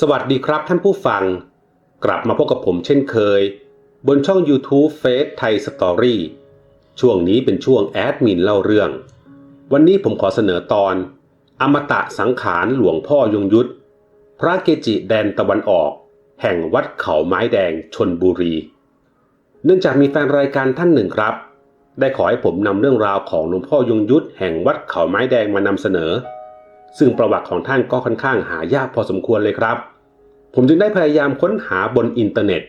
สวัสดีครับท่านผู้ฟัง กลับมาพบกับผมเช่นเคย บนช่อง YouTube เฟซไทยสตอรี่ช่วงนี้เป็นช่วงแอดมินเล่าเรื่อง วันนี้ผมขอเสนอตอน อมตะสังขารหลวงพ่อยงยุทธพระเกจิแดนตะวันออก แห่งวัดเขาไม้แดงชนบุรี เนื่องจากมีแฟนรายการท่านหนึ่งครับ ได้ขอให้ผมนำเรื่องราวของหลวงพ่อยงยุทธแห่งวัดเขาไม้แดงมานำเสนอ ซึ่งประวัติของท่านก็ค่อนข้างหายากพอสมควรเลยครับ ผมจึงได้พยายามค้นหาบนอินเทอร์เน็ต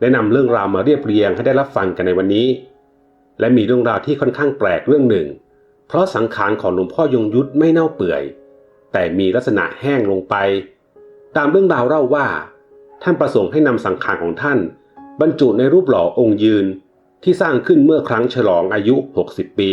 และนำเรื่องราวมาเรียบเรียงให้ได้รับฟังกันในวันนี้ และมีเรื่องราวที่ค่อนข้างแปลกเรื่องหนึ่ง เพราะสังขารของหลวงพ่อยงยุทธไม่เน่าเปื่อย แต่มีลักษณะแห้งลงไป ตามเรื่องราวเล่าว่า ท่านประสงค์ให้นำสังขารของท่าน บรรจุในรูปหล่อองค์ยืนที่สร้างขึ้นเมื่อครั้งฉลองอายุ 60 ปี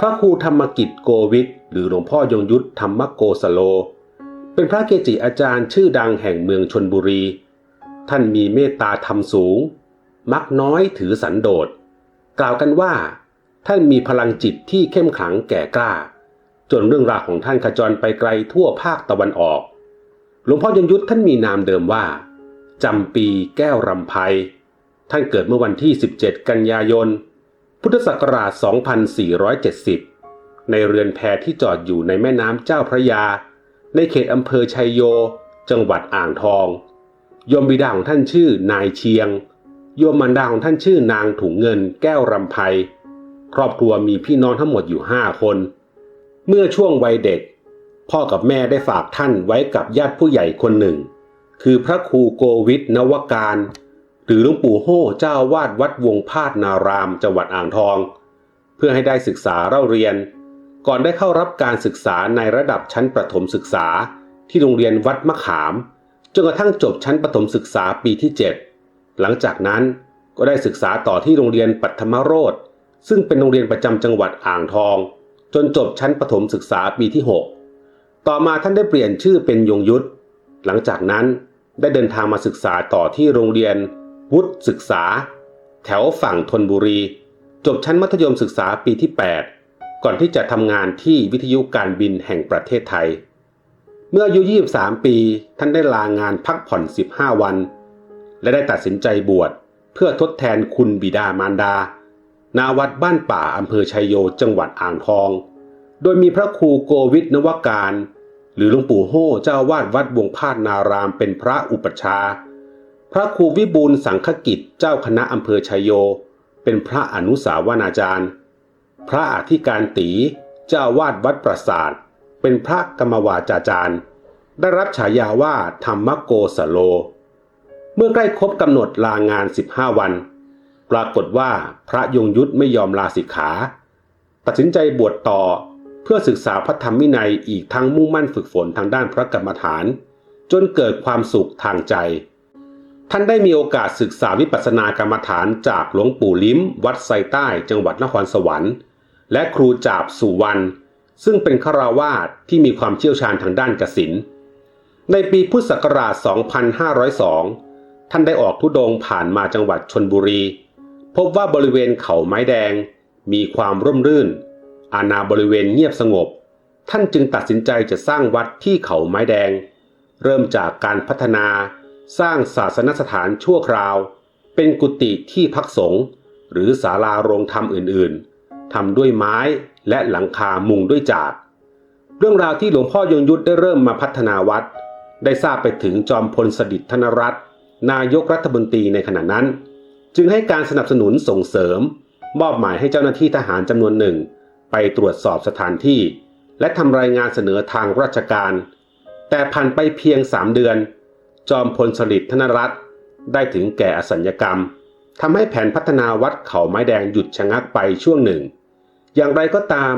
พระครูธรรมกิจโกวิทหรือหลวงพ่อยงยุทธธรรมโกสโล เป็นพระเกจิอาจารย์ชื่อดังแห่งเมืองชนบุรี ท่านมีเมตตาธรรมสูง มักน้อยถือสันโดษ กล่าวกันว่า ท่านมีพลังจิตที่เข้มขลังแก่กล้า จนเรื่องราวของท่านขจรไปไกลทั่วภาคตะวันออก หลวงพ่อยงยุทธท่านมีนามเดิมว่าจำปีแก้วรำไพท่านเกิดเมื่อวันที่ 17 กันยายน พุทธศักราช 2470 ในเรือนแพที่จอดอยู่ในแม่น้ำเจ้าพระยา ในเขตอำเภอชัยโย จังหวัดอ่างทองโยมบิดาของท่านชื่อนายเชียง โยมมารดาของท่านชื่อนางถุงเงินแก้วรำไพครอบครัวมีพี่น้องทั้งหมดอยู่ห้าคน เมื่อช่วงวัยเด็ก พ่อกับแม่ได้ฝากท่านไว้กับญาติผู้ใหญ่คนหนึ่ง คือพระครูโกวิทนวการ หรือหลวงปู่โฮ่เจ้าวาดวัดวงพาดนาราม จังหวัดอ่างทอง เพื่อให้ได้ศึกษาเล่าเรียน ก่อนได้เข้ารับการศึกษาในระดับชั้นประถมศึกษา ที่โรงเรียนวัดมะขาม จนกระทั่งจบชั้นประถมศึกษาปีที่ 7 หลังจากนั้นก็ได้ศึกษาต่อที่โรงเรียนปัทมโรธซึ่งเป็นโรงเรียนประจำจังหวัดอ่างทอง จนจบชั้นประถมศึกษาปีที่ 6 ต่อมาท่านได้เปลี่ยนชื่อเป็นยงยุทธหลังจากนั้นได้เดินทางมาศึกษาต่อที่โรงเรียน วุฒิศึกษา แถวฝั่งธนบุรี จบชั้นมัธยมศึกษาปีที่ 8 ก่อนที่จะทำงานที่วิทยุการบินแห่งประเทศไทย เมื่ออายุ 23 ปี ท่านได้ลางานพักผ่อน 15 วัน และได้ตัดสินใจบวชเพื่อทดแทนคุณบิดามารดา นาวัดบ้านป่าอำเภอชัยโยจังหวัดอ่างทอง โดยมีพระครูโกวิทนวการ หรือหลวงปู่โฮ่เจ้าวาดวัดวงพาดนารามเป็นพระอุปชา ระครูวิบูลสังฆกิจเจ้าคณะอำเภอชัยโย เป็นพระอนุสาวนาจารย์ พระอธิการตีเจ้าวาดวัดประสาท เป็นพระกรรมวาจาจารย์ ได้รับฉายาว่าธรรมโกสโล เมื่อใกล้ครบกำหนดลางาน 15 วัน ปรากฏว่าพระยงยุทธไม่ยอมลาสิกขา ตัดสินใจบวชต่อเพื่อศึกษาพระธรรมวินัยอีกทั้งมุ่งมั่นฝึกฝนทางด้านพระกรรมฐาน จนเกิดความสุขทางใจ ท่านได้มีโอกาสศึกษาวิปัสสนากรรมฐานจากหลวงปู่ลิ้ม วัดไซใต้ จังหวัดนครสวรรค์ และครูจาบสุวรรณซึ่งเป็นคราวาสที่มีความเชี่ยวชาญทางด้านกสิน ในปีพุทธศักราช 2502 ท่านได้ออกทุดงผ่านมาจังหวัดชนบุรี พบว่าบริเวณเขาไม้แดง มีความร่มรื่น อาณาบริเวณเงียบสงบ ท่านจึงตัดสินใจจะสร้างวัดที่เขาไม้แดง เริ่มจากการพัฒนา สร้างศาสนสถานชั่วคราว เป็นกุฏิที่พักสงฆ์หรือศาลาโรงธรรมอื่นๆทำด้วยไม้และหลังคามุงด้วยจากเรื่องราวที่หลวงพ่อยงยุทธได้เริ่มมาพัฒนาวัด ได้ทราบไปถึงจอมพลสฤษดิ์ธนรัตน์นายกรัฐมนตรีในขณะนั้น จึงให้การสนับสนุนส่งเสริม มอบหมายให้เจ้าหน้าที่ทหารจำนวนหนึ่ง ไปตรวจสอบสถานที่ และทำรายงานเสนอทางราชการ แต่ผ่านไปเพียง3เดือน จอมพลสฤษดิ์ธนรัตน์ได้ถึงแก่อสัญญกรรมทำให้แผนพัฒนาวัดเขาไม้แดงหยุดชะงักไปช่วงหนึ่ง อย่างไรก็ตาม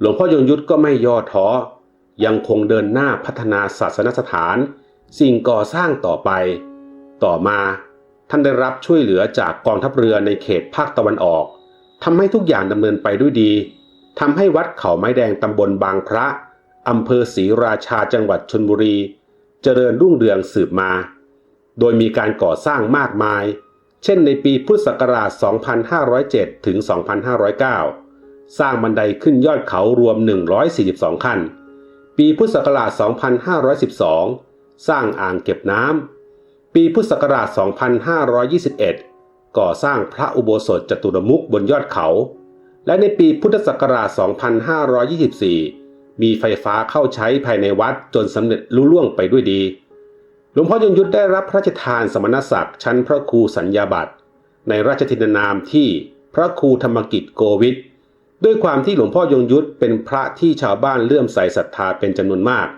หลวงพ่อยงยุทธก็ไม่ย่อท้อ ยังคงเดินหน้าพัฒนาศาสนสถาน สิ่งก่อสร้างต่อไป ต่อมาท่านได้รับช่วยเหลือจากกองทัพเรือในเขตภาคตะวันออกทำให้ทุกอย่างดำเนินไปด้วยดีทำให้วัดเขาไม้แดงตำบลบางพระอำเภอศรีราชาจังหวัดชนบุรี เจริญรุ่งเรืองสืบมา โดยมีการก่อสร้างมากมาย เช่นในปีพุทธศักราช 2507 ถึง 2509 สร้างบันไดขึ้นยอดเขารวม 142 ขั้น ปีพุทธศักราช 2512 สร้างอ่างเก็บน้ำ ปีพุทธศักราช 2521 ก่อสร้างพระอุโบสถจตุรมุขบนยอดเขา และในปีพุทธศักราช 2524 มีไฟฟ้าเข้าใช้ภายในวัดจนสำเร็จลุล่วงไปด้วยดี หลวงพ่อยงยุทธได้รับพระราชทานสมณศักดิ์ชั้นพระครูสัญญาบัตรในราชทินานามที่พระครูธรรมกิจโกวิทด้วยความที่หลวงพ่อยงยุทธเป็นพระที่ชาวบ้านเลื่อมใสศรัทธาเป็นจำนวนมาก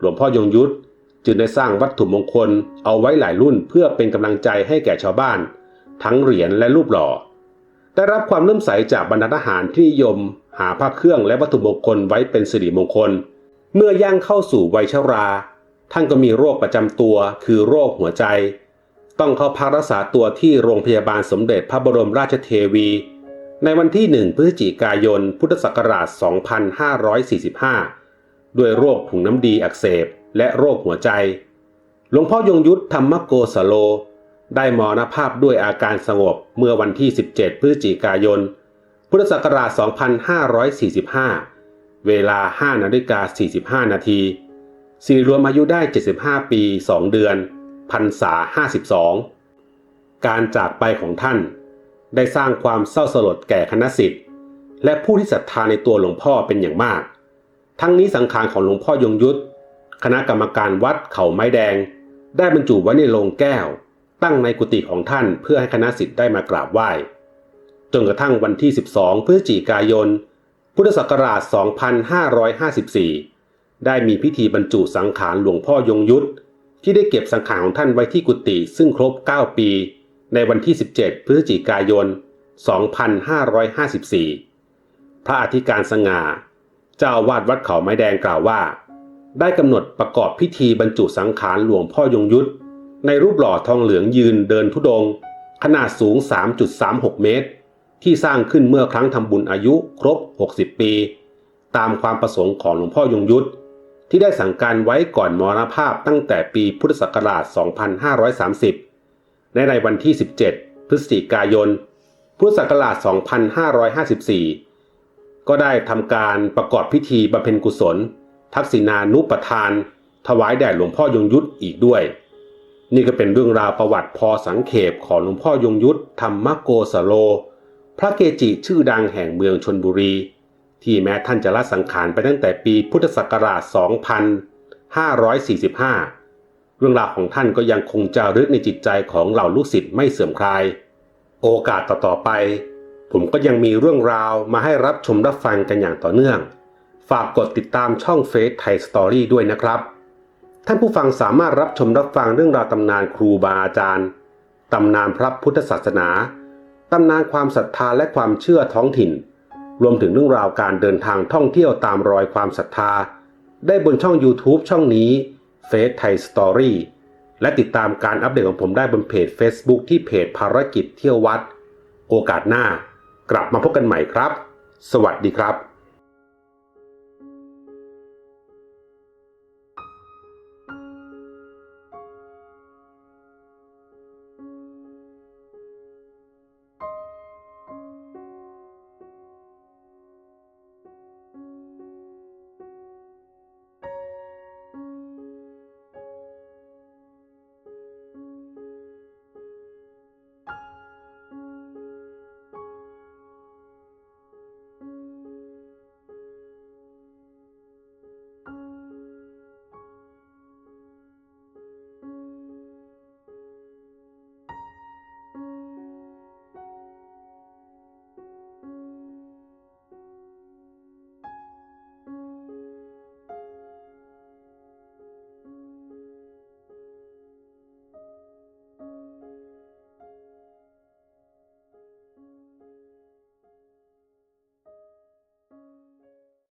หลวงพ่อยงยุทธจึงได้สร้างวัตถุมงคลเอาไว้หลายรุ่นเพื่อเป็นกำลังใจให้แก่ชาวบ้าน ทั้งเหรียญและรูปหล่อ ได้รับความเลื่อมใสจากบรรดาทหารที่นิยม หาพระเครื่องและวัตถุมงคลไว้เป็นสิริมงคล เมื่อย่างเข้าสู่วัยชรา ท่านก็มีโรคประจำตัวคือโรคหัวใจ ต้องเข้าพักรักษาตัวที่โรงพยาบาลสมเด็จพระบรมราชเทวี ในวันที่ 1 พฤศจิกายน พุทธศักราช 2545 ด้วยโรคถุงน้ำดีอักเสบและโรคหัวใจ หลวงพ่อยงยุทธธรรมโกสโล ได้มรณภาพด้วยอาการสงบเมื่อวันที่ 17 พฤศจิกายน พุทธศักราช 2545 เวลา 5 นาฬิกา 45 นาทีสิริรวมอายุได้ 75 ปี 2 เดือน พรรษา 52 การจากไปของท่าน ได้สร้างความเศร้าสลดแก่คณะสิทธิ์และผู้ที่ศรัทธาในตัวหลวงพ่อเป็นอย่างมาก ทั้งนี้สังขารของหลวงพ่อยงยุทธคณะกรรมการวัดเขาไม้แดง ได้บรรจุไว้ในโลงแก้ว ตั้งในกุฏิของท่านเพื่อให้คณะสิทธิ์ได้มากราบไหว้ จนกระทั่งวันที่ 12 พฤศจิกายน พุทธศักราช 2554 ได้มีพิธีบรรจุสังขารหลวงพ่อยงยุทธที่ได้เก็บสังขารของท่านไว้ที่กุฏิซึ่งครบ 9 ปี ในวันที่ 17 พฤศจิกายน 2554 พระอธิการสง่า เจ้าวาดวัดเขาไม้แดงกล่าวว่า ได้กำหนดประกอบพิธีบรรจุสังขารหลวงพ่อยงยุทธในรูปหล่อทองเหลืองยืนเดินทุดงค์ขนาดสูง 3.36 เมตร ที่สร้างขึ้นเมื่อครั้งทำบุญอายุครบ 60 ปี ตามความประสงค์ของหลวงพ่อยงยุทธที่ได้สั่งการไว้ก่อนมรณภาพตั้งแต่ปีพุทธศักราช 2530และในวันที่ 17 พฤศจิกายน พุทธศักราช 2554 ก็ได้ทำการประกอบพิธีบำเพ็ญกุศล ทักษิณานุปทาน ถวายแด่หลวงพ่อยงยุทธอีกด้วย นี่ก็เป็นเรื่องราวประวัติพอสังเขปของหลวงพ่อยงยุทธธรรมโกสโล พระเกจิชื่อดังแห่งเมืองชนบุรี ที่แม้ท่านจะละสังขารไปตั้งแต่ปีพุทธศักราช 2545 เรื่องราวของท่านก็ยังคงจารึกในจิตใจของเหล่าลูกศิษย์ไม่เสื่อมคลาย โอกาสต่อๆไป ผมก็ยังมีเรื่องราวมาให้รับชมรับฟังกันอย่างต่อเนื่อง ฝากกดติดตามช่องเฟซไทยสตอรี่ด้วยนะครับ ท่านผู้ฟังสามารถรับชมรับฟังเรื่องราวตำนานครูบาอาจารย์ตำนานพระพุทธศาสนา ตำนานความศรัทธาและความเชื่อท้องถิ่น รวมถึงเรื่องราวการเดินทางท่องเที่ยวตามรอยความศรัทธา ได้บนช่อง YouTube ช่องนี้เฟซไทยสตอรี่และติดตามการอัปเดตของผมได้บนเพจ Facebook ที่เพจภารกิจเที่ยววัด โอกาสหน้ากลับมาพบกันใหม่ครับ สวัสดีครับ